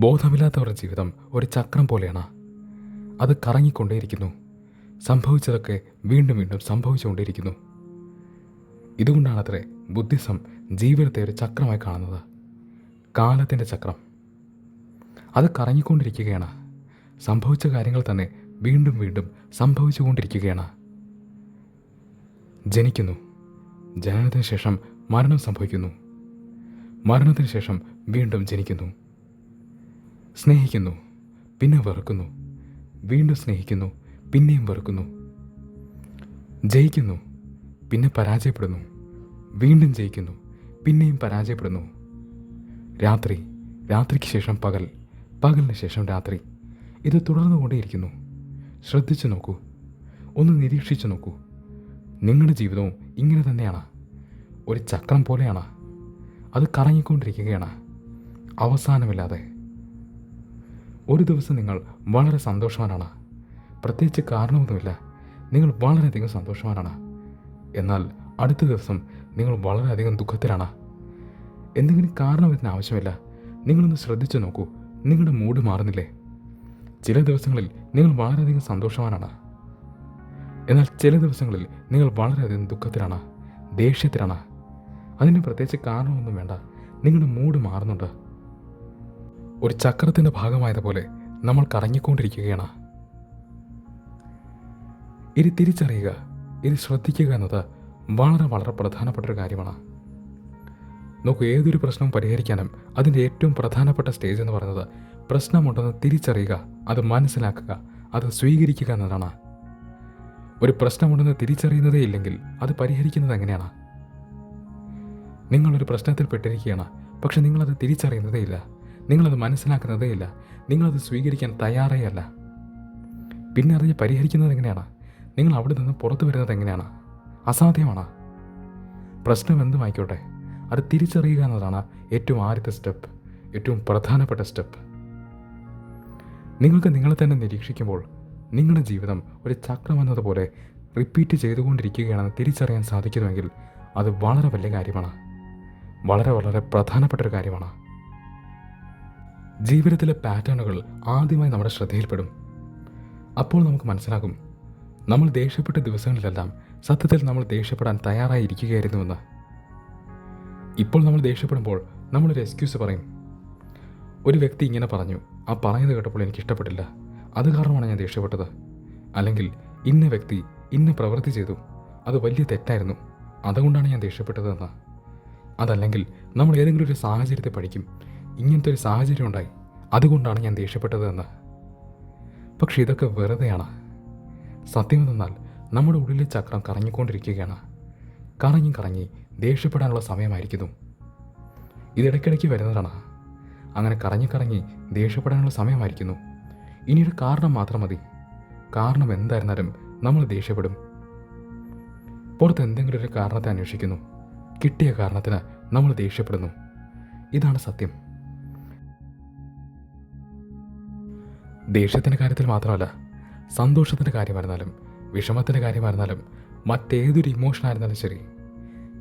ബോധമില്ലാത്തവരുടെ ജീവിതം ഒരു ചക്രം പോലെയാണ്. അത് കറങ്ങിക്കൊണ്ടേയിരിക്കുന്നു. സംഭവിച്ചതൊക്കെ വീണ്ടും വീണ്ടും സംഭവിച്ചുകൊണ്ടേയിരിക്കുന്നു. ഇതുകൊണ്ടാണത്രേ ബുദ്ധിസം ജീവിതത്തെ ഒരു ചക്രമായി കാണുന്നത്. കാലത്തിന്റെ ചക്രം. അത് കറങ്ങിക്കൊണ്ടിരിക്കുകയാണ്. സംഭവിച്ച കാര്യങ്ങൾ തന്നെ വീണ്ടും വീണ്ടും സംഭവിച്ചുകൊണ്ടിരിക്കുകയാണ്. ജനിക്കുന്നു. ജനനത്തിന് ശേഷം മരണം സംഭവിക്കുന്നു. മരണത്തിന് ശേഷം വീണ്ടും ജനിക്കുന്നു. സ്നേഹിക്കുന്നു പിന്നെ വെറുക്കുന്നു. വീണ്ടും സ്നേഹിക്കുന്നു പിന്നെയും വെറുക്കുന്നു. ജയിക്കുന്നു പിന്നെ പരാജയപ്പെടുന്നു. വീണ്ടും ജയിക്കുന്നു പിന്നെയും പരാജയപ്പെടുന്നു. രാത്രി രാത്രിക്ക് ശേഷം പകൽ പകലിന് ശേഷം രാത്രി. ഇത് തുടർന്നുകൊണ്ടേയിരിക്കുന്നു ശ്രദ്ധിച്ചു നോക്കൂ. ഒന്ന് നിരീക്ഷിച്ചു നോക്കൂ. നിങ്ങളുടെ ജീവിതവും ഇങ്ങനെ തന്നെയാണ്. ഒരു ചക്രം പോലെയാണ്. അത് കറങ്ങിക്കൊണ്ടിരിക്കുകയാണ്. അവസാനമില്ലാതെ. ഒരു ദിവസം നിങ്ങൾ വളരെ സന്തോഷവാനാണ്. പ്രത്യേകിച്ച് കാരണമൊന്നുമില്ല. നിങ്ങൾ വളരെയധികം സന്തോഷവാനാണ്. എന്നാൽ അടുത്ത ദിവസം നിങ്ങൾ വളരെയധികം ദുഃഖത്തിലാണ്. എന്തെങ്കിലും കാരണം ഇതിന് ആവശ്യമില്ല. നിങ്ങളൊന്ന് ശ്രദ്ധിച്ചു നോക്കൂ. നിങ്ങളുടെ മൂഡ് മാറുന്നില്ലേ? ചില ദിവസങ്ങളിൽ നിങ്ങൾ വളരെയധികം സന്തോഷവാനാണ്. എന്നാൽ ചില ദിവസങ്ങളിൽ നിങ്ങൾ വളരെയധികം ദുഃഖത്തിലാണ് ദേഷ്യത്തിലാണ്. അതിന് പ്രത്യേകിച്ച് കാരണമൊന്നും വേണ്ട. നിങ്ങളുടെ മൂഡ് മാറുന്നുണ്ട്. ഒരു ചക്രത്തിന്റെ ഭാഗമായതുപോലെ നമ്മൾ കറങ്ങിക്കൊണ്ടിരിക്കുകയാണ്. ഇത് തിരിച്ചറിയുക ഇത് ശ്രദ്ധിക്കുക എന്നത് വളരെ വളരെ പ്രധാനപ്പെട്ട ഒരു കാര്യമാണ്. നോക്കൂ ഏതൊരു പ്രശ്നവും പരിഹരിക്കാനും അതിന്റെ ഏറ്റവും പ്രധാനപ്പെട്ട സ്റ്റേജ് എന്ന് പറയുന്നത് പ്രശ്നമുണ്ടെന്ന് തിരിച്ചറിയുക അത് മനസ്സിലാക്കുക അത് സ്വീകരിക്കുക എന്നതാണ്. ഒരു പ്രശ്നമുണ്ടെന്ന് തിരിച്ചറിയുന്നതേ ഇല്ലെങ്കിൽ അത് പരിഹരിക്കുന്നത് എങ്ങനെയാണ്? നിങ്ങളൊരു പ്രശ്നത്തിൽ പെട്ടിരിക്കുകയാണ് പക്ഷെ നിങ്ങളത് തിരിച്ചറിയുന്നതേ ഇല്ല. നിങ്ങളത് മനസ്സിലാക്കുന്നതേയില്ല. നിങ്ങളത് സ്വീകരിക്കാൻ തയ്യാറേ അല്ല പിന്നെ അതിനെ പരിഹരിക്കുന്നത് എങ്ങനെയാണ്? നിങ്ങൾ അവിടെ നിന്ന് പുറത്തു വരുന്നത് എങ്ങനെയാണ്? അസാധ്യമാണ്? പ്രശ്നം എന്തുമായിക്കോട്ടെ? അത് തിരിച്ചറിയുക എന്നതാണ് ഏറ്റവും ആദ്യത്തെ സ്റ്റെപ്പ് ഏറ്റവും പ്രധാനപ്പെട്ട സ്റ്റെപ്പ്. നിങ്ങൾക്ക് നിങ്ങളെ തന്നെ നിരീക്ഷിക്കുമ്പോൾ നിങ്ങളുടെ ജീവിതം ഒരു ചക്രം എന്നതുപോലെ റിപ്പീറ്റ് ചെയ്തുകൊണ്ടിരിക്കുകയാണെന്ന് തിരിച്ചറിയാൻ സാധിക്കുന്നുവെങ്കിൽ അത് വളരെ വലിയ കാര്യമാണ്. വളരെ വളരെ പ്രധാനപ്പെട്ട ഒരു കാര്യമാണ്. ജീവിതത്തിലെ പാറ്റേണുകൾ ആദ്യമായി നമ്മുടെ ശ്രദ്ധയിൽപ്പെടും. അപ്പോൾ നമുക്ക് മനസ്സിലാകും നമ്മൾ ദേഷ്യപ്പെട്ട ദിവസങ്ങളിലെല്ലാം സത്യത്തിൽ നമ്മൾ ദേഷ്യപ്പെടാൻ തയ്യാറായിരിക്കുകയായിരുന്നുവെന്ന്. ഇപ്പോൾ നമ്മൾ ദേഷ്യപ്പെടുമ്പോൾ നമ്മളൊരു എക്സ്ക്യൂസ് പറയും. ഒരു വ്യക്തി ഇങ്ങനെ പറഞ്ഞു ആ പറയുന്നത് കേട്ടപ്പോൾ എനിക്ക് ഇഷ്ടപ്പെട്ടില്ല. അത് കാരണമാണ് ഞാൻ ദേഷ്യപ്പെട്ടത്. അല്ലെങ്കിൽ ഇന്ന വ്യക്തി ഇന്ന പ്രവൃത്തി ചെയ്തു. അത് വലിയ തെറ്റായിരുന്നു. അതുകൊണ്ടാണ് ഞാൻ ദേഷ്യപ്പെട്ടതെന്ന്. അതല്ലെങ്കിൽ നമ്മൾ ഏതെങ്കിലും ഒരു സാഹചര്യത്തെ പഠിക്കും. ഇങ്ങനത്തെ ഒരു സാഹചര്യം ഉണ്ടായി. അതുകൊണ്ടാണ് ഞാൻ ദേഷ്യപ്പെട്ടതെന്ന്. പക്ഷെ ഇതൊക്കെ വെറുതെയാണ്. സത്യമെന്നാൽ നമ്മുടെ ഉള്ളിലെ ചക്രം കറങ്ങിക്കൊണ്ടിരിക്കുകയാണ്. കറങ്ങി കറങ്ങി ദേഷ്യപ്പെടാനുള്ള സമയമായിരിക്കുന്നു. ഇതിടയ്ക്കിടയ്ക്ക് വരുന്നതാണ്. അങ്ങനെ കറങ്ങി കറങ്ങി ദേഷ്യപ്പെടാനുള്ള സമയമായിരിക്കുന്നു. ഇനിയൊരു കാരണം മാത്രം മതി. കാരണം എന്തായിരുന്നാലും നമ്മൾ ദേഷ്യപ്പെടും. പുറത്ത് എന്തെങ്കിലും ഒരു കാരണത്തെ അന്വേഷിക്കുന്നു. കിട്ടിയ കാരണത്തിന് നമ്മൾ ദേഷ്യപ്പെടുന്നു. ഇതാണ് സത്യം. ദേഷ്യത്തിന്റെ കാര്യത്തിൽ മാത്രമല്ല സന്തോഷത്തിന്റെ കാര്യമായിരുന്നാലും വിഷമത്തിന്റെ കാര്യമായിരുന്നാലും മറ്റേതൊരു ഇമോഷൻ ആയിരുന്നാലും ശരി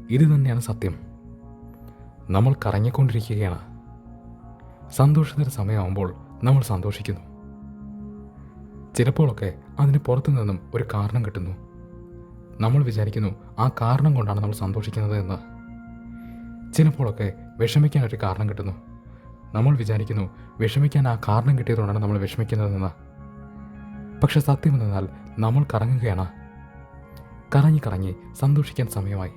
ഇത് തന്നെയാണ് സത്യം. നമ്മൾ കറങ്ങിക്കൊണ്ടിരിക്കുകയാണ്. സന്തോഷത്തിന്റെ സമയമാകുമ്പോൾ നമ്മൾ സന്തോഷിക്കുന്നു. ചിലപ്പോഴൊക്കെ അതിന് പുറത്തു നിന്നും ഒരു കാരണം കിട്ടുന്നു. നമ്മൾ വിചാരിക്കുന്നു ആ കാരണം കൊണ്ടാണ് നമ്മൾ സന്തോഷിക്കുന്നത് എന്ന്. ചിലപ്പോഴൊക്കെ വിഷമിക്കാനൊരു കാരണം കിട്ടുന്നു. നമ്മൾ വിചാരിക്കുന്നു വിഷമിക്കാൻ ആ കാരണം കിട്ടിയതുകൊണ്ടാണ് നമ്മൾ വിഷമിക്കുന്നതെന്ന്. പക്ഷെ സത്യമെന്നാൽ നമ്മൾ കറങ്ങുകയാണ്. കറങ്ങി കറങ്ങി സന്തോഷിക്കാൻ സമയമായി.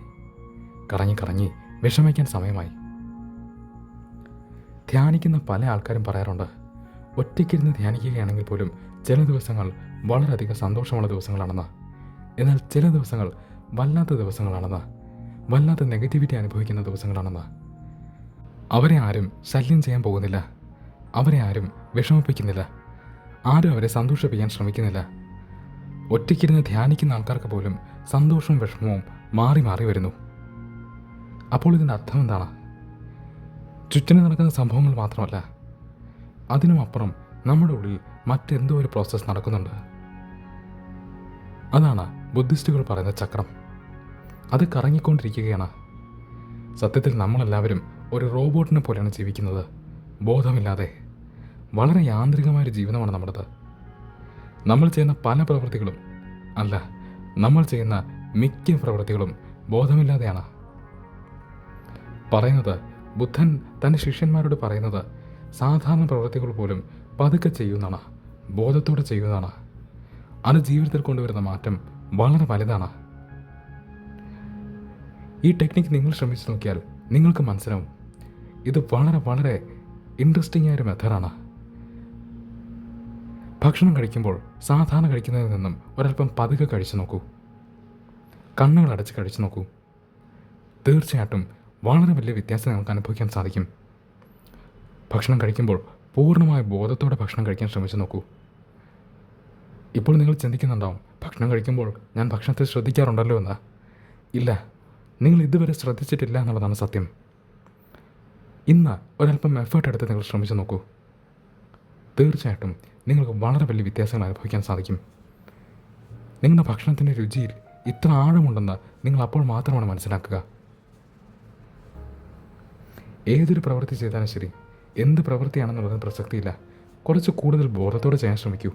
കറങ്ങി കറങ്ങി വിഷമിക്കാൻ സമയമായി. ധ്യാനിക്കുന്ന പല ആൾക്കാരും പറയാറുണ്ട് ഒറ്റയ്ക്കിരുന്ന് ധ്യാനിക്കുകയാണെങ്കിൽ പോലും ചില ദിവസങ്ങൾ വളരെയധികം സന്തോഷമുള്ള ദിവസങ്ങളാണെന്ന്. എന്നാൽ ചില ദിവസങ്ങൾ വല്ലാത്ത ദിവസങ്ങളാണെന്ന്. വല്ലാത്ത നെഗറ്റിവിറ്റി അനുഭവിക്കുന്ന ദിവസങ്ങളാണെന്ന്. അവരെ ആരും ശല്യം ചെയ്യാൻ പോകുന്നില്ല. അവരെ ആരും വിഷമിപ്പിക്കുന്നില്ല. ആരും അവരെ സന്തോഷിപ്പിക്കാൻ ശ്രമിക്കുന്നില്ല. ഒറ്റയ്ക്കിരുന്ന് ധ്യാനിക്കുന്ന ആൾക്കാർക്ക് പോലും സന്തോഷവും വിഷമവും മാറി മാറി വരുന്നു. അപ്പോൾ ഇതിന്റെ അർത്ഥം എന്താണ്? ചുറ്റിനും നടക്കുന്ന സംഭവങ്ങൾ മാത്രമല്ല അതിനും അപ്പുറം നമ്മുടെ ഉള്ളിൽ മറ്റെന്തോ ഒരു പ്രോസസ്സ് നടക്കുന്നുണ്ട്. അതാണ് ബുദ്ധിസ്റ്റുകൾ പറയുന്ന ചക്രം. അത് കറങ്ങിക്കൊണ്ടിരിക്കുകയാണ്. സത്യത്തിൽ നമ്മളെല്ലാവരും ഒരു റോബോട്ടിനെ പോലെയാണ് ജീവിക്കുന്നത്. ബോധമില്ലാതെ. വളരെ യാന്ത്രികമായൊരു ജീവിതമാണ് നമ്മുടേത്. നമ്മൾ ചെയ്യുന്ന പല പ്രവൃത്തികളും അല്ല നമ്മൾ ചെയ്യുന്ന മിക്ക പ്രവൃത്തികളും ബോധമില്ലാതെയാണ്. പറയുന്നത് ബുദ്ധൻ തന്റെ ശിഷ്യന്മാരോട് പറയുന്നത് സാധാരണ പ്രവൃത്തികൾ പോലും പതുക്കെ ചെയ്യുന്നതാണ് ബോധത്തോടെ ചെയ്യുന്നതാണ്. അത് ജീവിതത്തിൽ കൊണ്ടുവരുന്ന മാറ്റം വളരെ വലുതാണ്. ഈ ടെക്നിക്ക് നിങ്ങൾ ശ്രമിച്ചു നോക്കിയാൽ നിങ്ങൾക്ക് മനസ്സിലാവും. ഇത് വളരെ വളരെ ഇൻട്രസ്റ്റിംഗ് ആയൊരു മെത്തേഡാണ്. ഭക്ഷണം കഴിക്കുമ്പോൾ സാധാരണ കഴിക്കുന്നതിൽ നിന്നും ഒരല്പം പതുക്കെ കഴിച്ചു നോക്കൂ. കണ്ണുകൾ അടച്ച് കഴിച്ചു നോക്കൂ. തീർച്ചയായിട്ടും വളരെ വലിയ വ്യത്യാസം നിങ്ങൾക്ക് അനുഭവിക്കാൻ സാധിക്കും. ഭക്ഷണം കഴിക്കുമ്പോൾ പൂർണമായ ബോധത്തോടെ ഭക്ഷണം കഴിക്കാൻ ശ്രമിച്ചു നോക്കൂ. ഇപ്പോൾ നിങ്ങൾ ചിന്തിക്കുന്നുണ്ടാവും ഭക്ഷണം കഴിക്കുമ്പോൾ ഞാൻ ഭക്ഷണത്തെ ശ്രദ്ധിക്കാറുണ്ടല്ലോ എന്ന്. ഇല്ല നിങ്ങൾ ഇതുവരെ ശ്രദ്ധിച്ചിട്ടില്ല എന്നുള്ളതാണ് സത്യം. ഇന്ന് ഒരല്പം എഫേർട്ട് എടുത്ത് നിങ്ങൾ ശ്രമിച്ചു നോക്കൂ. തീർച്ചയായിട്ടും നിങ്ങൾക്ക് വളരെ വലിയ വ്യത്യാസങ്ങൾ അനുഭവിക്കാൻ സാധിക്കും. നിങ്ങളുടെ ഭക്ഷണത്തിന്റെ രുചിയിൽ ഇത്ര ആഴമുണ്ടെന്ന് നിങ്ങൾ അപ്പോൾ മാത്രമാണ് മനസ്സിലാക്കുക. ഏതൊരു പ്രവൃത്തി ചെയ്താലും ശരി എന്ത് പ്രവൃത്തിയാണെന്നുള്ളത് പ്രസക്തിയില്ല. കുറച്ച് കൂടുതൽ ബോധത്തോടെ ചെയ്യാൻ ശ്രമിക്കൂ.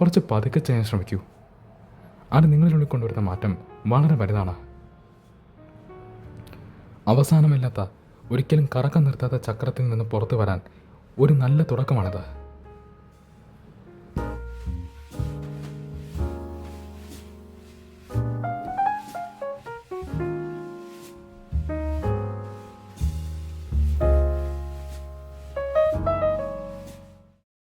കുറച്ച് പതുക്കെ ചെയ്യാൻ ശ്രമിക്കൂ. അത് നിങ്ങളിലുള്ളിൽ കൊണ്ടുവരുന്ന മാറ്റം വളരെ വലുതാണ്. അവസാനമില്ലാത്ത ഒരിക്കലും കറക്കം നിർത്താത്ത ചക്രത്തിൽ നിന്ന് പുറത്തു വരാൻ ഒരു നല്ല തുടക്കമാണിത്.